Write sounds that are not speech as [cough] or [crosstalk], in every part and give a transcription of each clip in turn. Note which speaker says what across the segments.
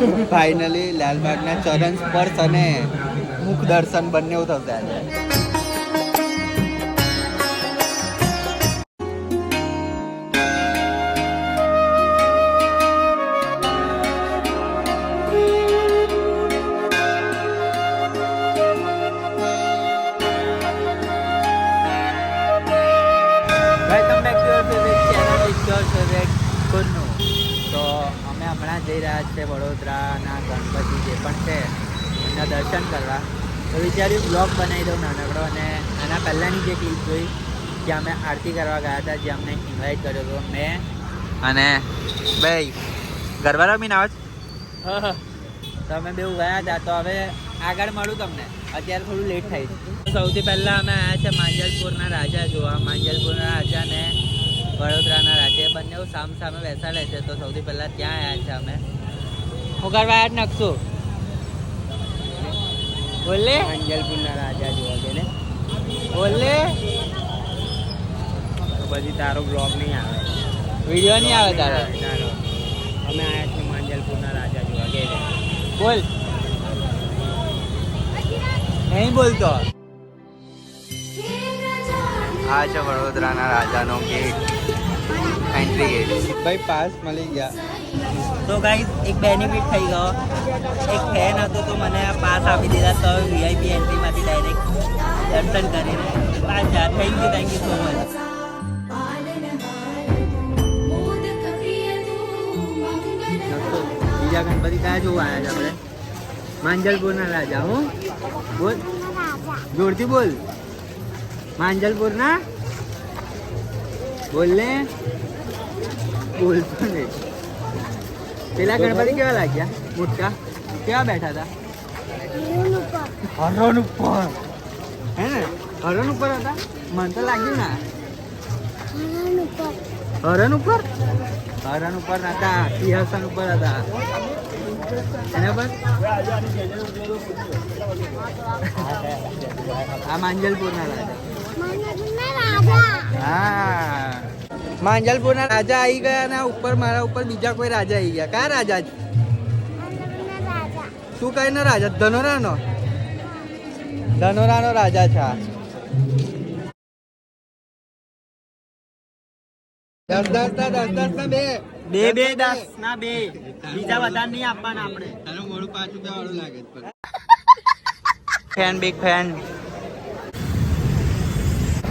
Speaker 1: Finally લાલબાગના ચરણ સ્પર્શ અને મુખ દર્શન બંને થશે આજે. તો અમે હમણાં જઈ રહ્યા છે વડોદરાના ગણપતિ જે પણ છે એમના દર્શન કરવા. તો વિચાર્યું બ્લોગ બનાવી દઉં નાનકડો અને આના પહેલાંની જે ક્લિપ જોઈ જ્યાં અમે આરતી કરવા ગયા હતા જ્યાં અમને ઇન્વાઇટ કર્યો હતો મેં અને ભાઈ ગરબા રમીને આવો તો અમે બેઉ ગયા હતા તો હવે આગળ મળું તમને. અત્યારે થોડું લેટ થાય છે. સૌથી પહેલાં અમે આવ્યા છે માંજલપુરના રાજા જોવા. માંજલપુરના રાજા ને વડોદરાના રાજા એ બંને સામ સામે બેસાડે છે તો સૌથી પહેલા ત્યાં આવ્યા છે અમે. હું કરવા આવ્યા નકશું? બોલે.
Speaker 2: અંજલપુરના રાજા જોવા છે ને.
Speaker 1: બોલે.
Speaker 2: તો પછી તારો બ્લોગ નહીં આવે.
Speaker 1: વીડિયો નહીં આવે તારો?
Speaker 2: અમે આવ્યા છીએ માંજલપુરના રાજા જોવા કે
Speaker 1: બોલ. નહીં બોલતો. આ છે વડોદરાના રાજાનો ગેટ. એન્ટ્રી ગેટ ભાઈ પાસ મળી ગયા તો ગાઈસ એક બેનિફિટ થઈ ગયો એક ફેન હતો તો મને આ પાસ આપી દીધા તો વીઆઈપી એન્ટ્રીમાંથી ડાયરેક્ટ દર્શન કરીને પાછા thank you thank you so much બીજા ગણપતિ કયા જોવા આવ્યા છે આપણે માંજલપુરના રાજા હું બોલ જોરથી બોલ માંજલપુરના બોલ ને બોલતો નહીં. પેલા ગણપતિ કેવા લાગ્યા? મોટા? કેવા બેઠા હતા? હરણ ઉપર. હે ને? હરણ ઉપર હતા? મને તો લાગ્યું ના. હરણ ઉપર? હરણ ઉપર હતા. સિંહાસન ઉપર હતા. એના પર? આ માંજલપુરના રાજા. હા. માંજલપુરના રાજા આવી ગયા ને ઉપર મારા ઉપર બીજા કોઈ રાજા આવી ગયા. કયા રાજા તું કઈ નો રાજા? ધનોરાનો? ધનોરાનો રાજા છે દસ દસ દસ દસ ના બે.
Speaker 2: બે બે દસ ના બે. બીજા બધા નહીં આપવાના આપણે.
Speaker 1: તારું મોડું પાંચ રૂપિયા વાળું લાગે ફેન બિગ ફેન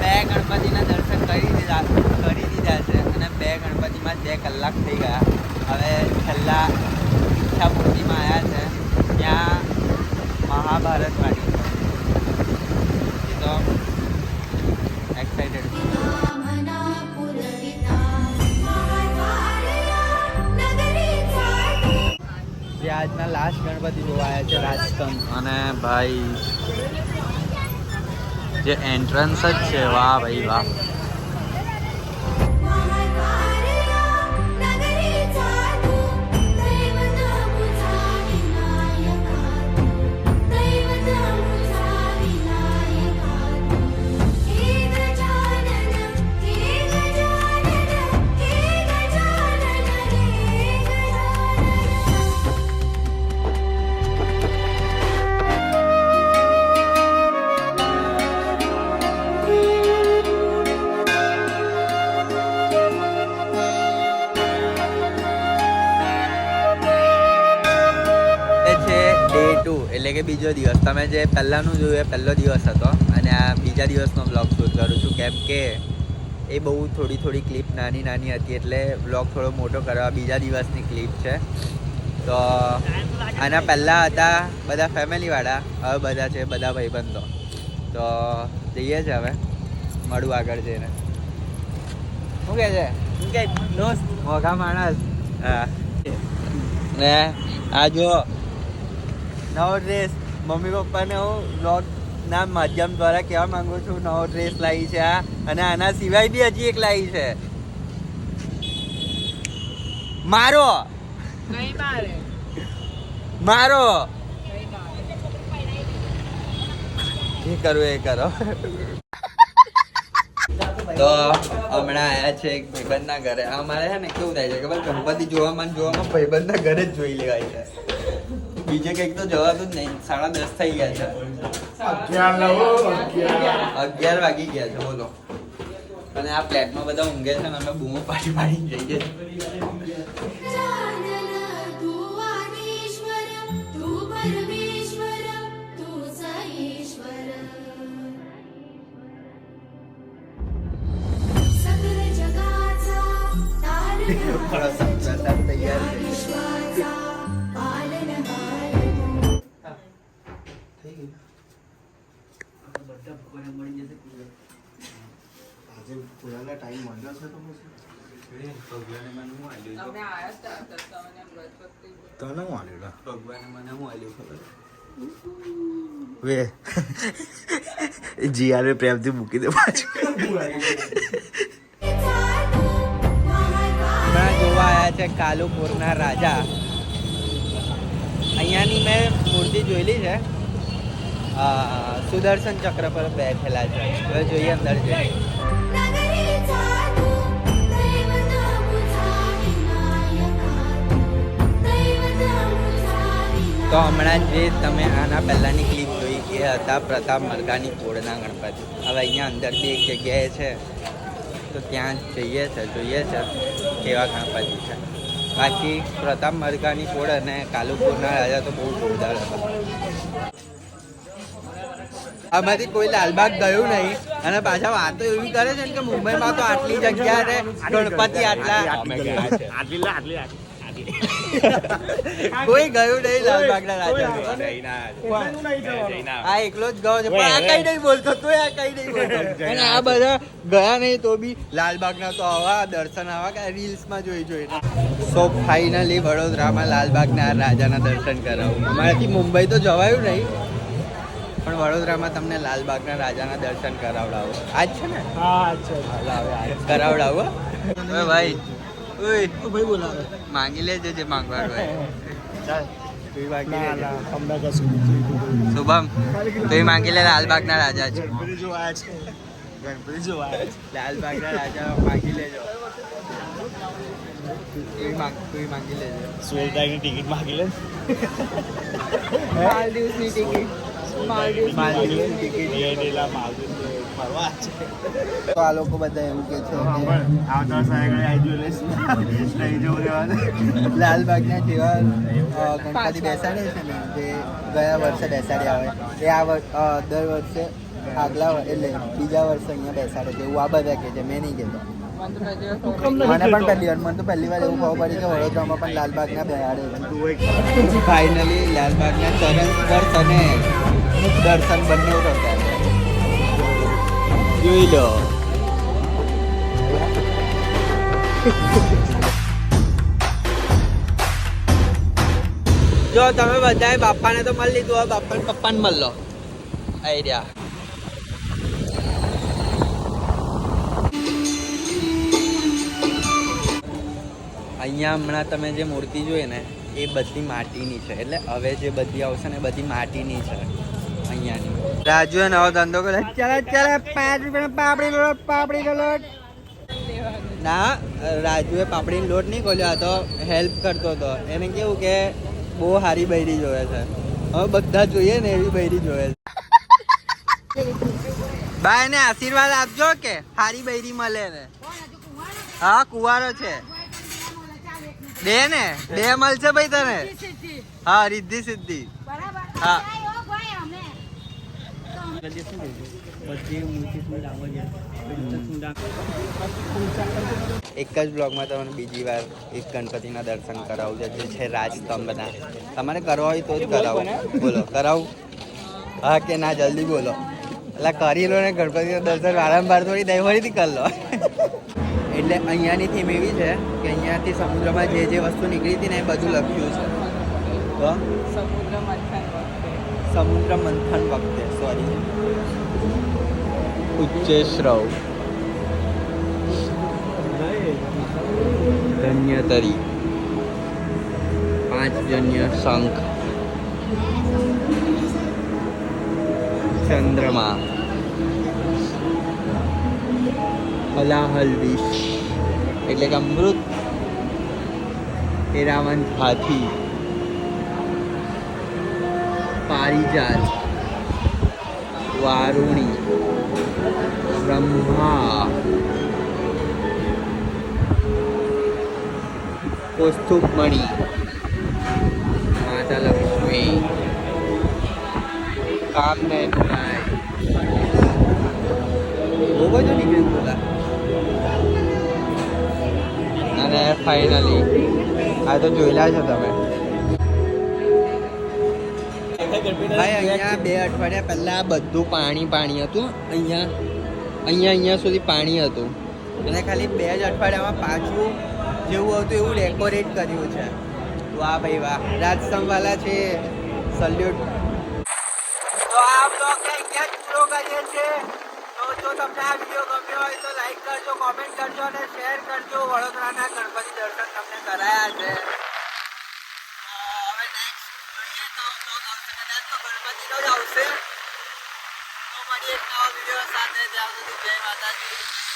Speaker 1: બે ગણપતિના દર્શન કરી દીધા કરી દીધા છે અને બે ગણપતિમાં બે કલાક થઈ ગયા. હવે છેલ્લા ઈચ્છા પૂર્તિમાં આવ્યા છે, ત્યાં મહાભારત વાળી. તો એક્સાઇટેડ જે આજના લાસ્ટ ગણપતિ જોવા આવ્યા છે રાજસ્થાન. અને ભાઈ જે એન્ટ્રન્સ જ છે. વાહ ભાઈ વાહ. કે બીજો દિવસ. તમે જે પહેલાંનું જોયું એ પહેલો દિવસ હતો અને આ બીજા દિવસનો બ્લોગ શૂટ કરું છું. કેમ કે એ બહુ થોડી થોડી ક્લિપ નાની નાની હતી એટલે બ્લોગ થોડો મોટો કરવા બીજા દિવસની ક્લિપ છે. તો આના પહેલાં હતા બધા ફેમિલીવાળા હવે બધા છે બધા ભાઈબંધો. તો જઈએ છે હવે. મળું આગળ જઈને. શું કહે છે? શું કહે? દોસ્ત. મોઘા માણસ. હા. ને આ જો નવો ડ્રેસ મમ્મી પપ્પાને હું બ્લોગ ના માધ્યમ દ્વારા કહેવા માંગુ છું નવો ડ્રેસ લાવી છે આ અને આના સિવાય બી હજી એક લાવી છે. મારો! મારો! એ કરો એ કરો. તો હમણાં આયા છે એક ભાઈબંધના ઘરે. અમારે છે ને કેવું થાય છે ખબર ગણપતિ જોવામાં જોવામાં ભાઈબંધના ઘરે જ જોઈ લેવાય છે. બીજે કંઈક તો જવાતું જ નહીં. સાડા દસ થઈ ગયા છે. અગિયાર વાગી ગયા છે બોલો. અને આ ફ્લેટમાં બધા ઊંઘે છે ને અમે બૂમો પાડી પાડી જઈએ
Speaker 3: છીએ પુરાના ટાઈમ મળ્યો છે તો પછી
Speaker 1: ભગવાને
Speaker 3: પ્રેમથી મૂકી દે પાછું.
Speaker 1: હમણાં જોવા આવ્યા છે કાલુપુરના રાજા. અહીંયાની મેં મૂર્તિ જોયેલી છે. સુદર્શન ચક્ર પર બેઠેલા છે. હવે જોઈએ અંદર જઈએ તો હમણાં જે તમે આના પહેલાંની ક્લિપ જોઈ એ હતા પ્રતાપ મરઘાની કોળના ગણપતિ. હવે અહીંયા અંદર બી એક જગ્યાએ છે. તો ત્યાં જઈએ છે જોઈએ છે કેવા ગણપતિ છે. બાકી પ્રતાપ મરઘાની કોળ અને કાલુપુરના રાજા તો બહુ જોરદાર હતા. આમાંથી કોઈ લાલબાગ ગયું નહીં. અને પાછા વાતો એવી કરે છે ને કે મુંબઈમાં તો આટલી જગ્યા છે. ગણપતિ આટલા. [laughs] કોઈ ગયું નહીં લાલબાગના રાજા. આ એકલો જ ગયો છે પણ આ કઈ નહીં બોલતો તો આ કઈ નહીં બોલતો. અને આ બધા ગયા નહીં તો બી લાલબાગના તો આવા દર્શન આવા કે રીલ્સમાં જોઈ જોઈને. સો ફાઇનલી વડોદરામાં લાલબાગના રાજાના દર્શન કરાવું. અમારાથી મુંબઈ તો જવાયું નહીં પણ વડોદરામાં તમને લાલબાગના રાજાના દર્શન કરાવડાવો. આજ છે ને? હા આજ છે. કરાવડાવો
Speaker 2: ભાઈ બોલાવે
Speaker 1: માંગી લેજે જે માંગવાનું હોય તું માંગી લેજે શુભમ તું માંગી લે લાલબાગના રાજા છે
Speaker 3: ગણપતિ જોવા છે ગણપતિ જોવા
Speaker 1: લાલબાગના રાજા માંગી લેજો તું માંગ તું માંગી લેજો
Speaker 3: સોળ
Speaker 1: તો આ લોકો બધા એવું કે લાલબાગના જેવા ગણપતિ બેસાડે છે ને ગયા વર્ષે બેસાડ્યા હોય એ આ દર વર્ષે આગલા એટલે બીજા વર્ષે અહીંયા બેસાડે છે એવું આ બધા કે છે મેં નહીં કહેતો મને પણ પહેલી વાર મને તો પહેલી વાર એવું ખબર પડી કે વડોદરામાં પણ લાલબાગના બેહાડે ફાઇનલી લાલબાગના ચરણ પર અને મુખ દર્શન બંને કરતા જોઈ લો. જો, તમે બધાએ બાપાને તો મળી લીધું હોય બાપાને પપ્પાને મળી લો. આઈડિયા. અહીંયા હમણાં તમે જે મૂર્તિ જોઈ ને, એ બધી માટીની છે. એટલે હવે જે બધી આવશે ને એ બધી માટીની છે. અહીંયાની રાજુ નવો ધંધો કરે. ચાલે ચાલે પાંચ રૂપિયા પાપડી લોટ પાપડી લોટ. ના રાજુએ પાપડી લોટ નહીં ખોલ્યો આ તો હેલ્પ કરતો હતો. એને કેવું કે બહુ સારી બૈરી જોવે છે. હવે બધા જોઈએ ને એવી બૈરી જોવે છે. બાય એને આશીર્વાદ આપજો કે સારી બૈરી મળે ને. હા કુવારો છે. બે ને બે મળશે ભાઈ તને? હા રિદ્ધિ સિદ્ધિ. હા
Speaker 2: બધી મૂર્તિ શું લાવો છે
Speaker 1: એક જ બ્લોગમાં તમને બીજી વાર એક ગણપતિના દર્શન કરાવું છે. જે છે રાજસ્તંભના. તમારે કરવા હોય તો જ કરાવો. બોલો કરાવું? હા કે ના જલ્દી બોલો. એટલે કરી લો ને ગણપતિના દર્શન. વારંવાર થોડી દઈ ફરીથી કરી લો. એટલે અહીંયાની થીમ એવી છે કે અહીંયાથી સમુદ્રમાં જે જે વસ્તુ નીકળી હતી ને એ બધું લખ્યું છે. તો
Speaker 4: સમુદ્ર મંથન વખતે
Speaker 1: સમુદ્ર મંથન વખતે સોરી ઉચ્ચેશ્રવ ધન્યતરી પાંચજન્ય શંખ ચંદ્રમા હલાહલ વિશ એટલે કે અમૃત એરાવંત હાથી પારિજાત વારુણી. બ્રહ્મા. કૌસ્તુભમણિ માતા લક્ષ્મી. કામધેન ગાય બહુ બધું નીકળ્યું બોલા અને ફાઇનલી આ તો જોયેલા છો તમે. ભાઈ, અહીંયા બે અઠવાડિયા પહેલા બધું પાણી પાણી હતું. અહીંયા અહીંયા અહીંયા સુધી પાણી હતું. અને ખાલી બે જ અઠવાડિયામાં પાછું જેવું હતું એવું ડેકોરેટ કર્યું છે. વાહ ભાઈ વાહ. રાજસ્થાનવાલા છે. સલ્યુટ તમને આ વીડિયો ગમ્યો હોય તો લાઈક કરજો કોમેન્ટ કરજો અને શેર કરજો. વડોદરાના ગણપતિ દર્શન તમને કરાયા છે તો હવે નેક્સ્ટ જોઈએ તો vlog આવશે કદાચ તો ગણપતિનો જ આવશે તો મળીએ એક નવા વીડિયો સાથે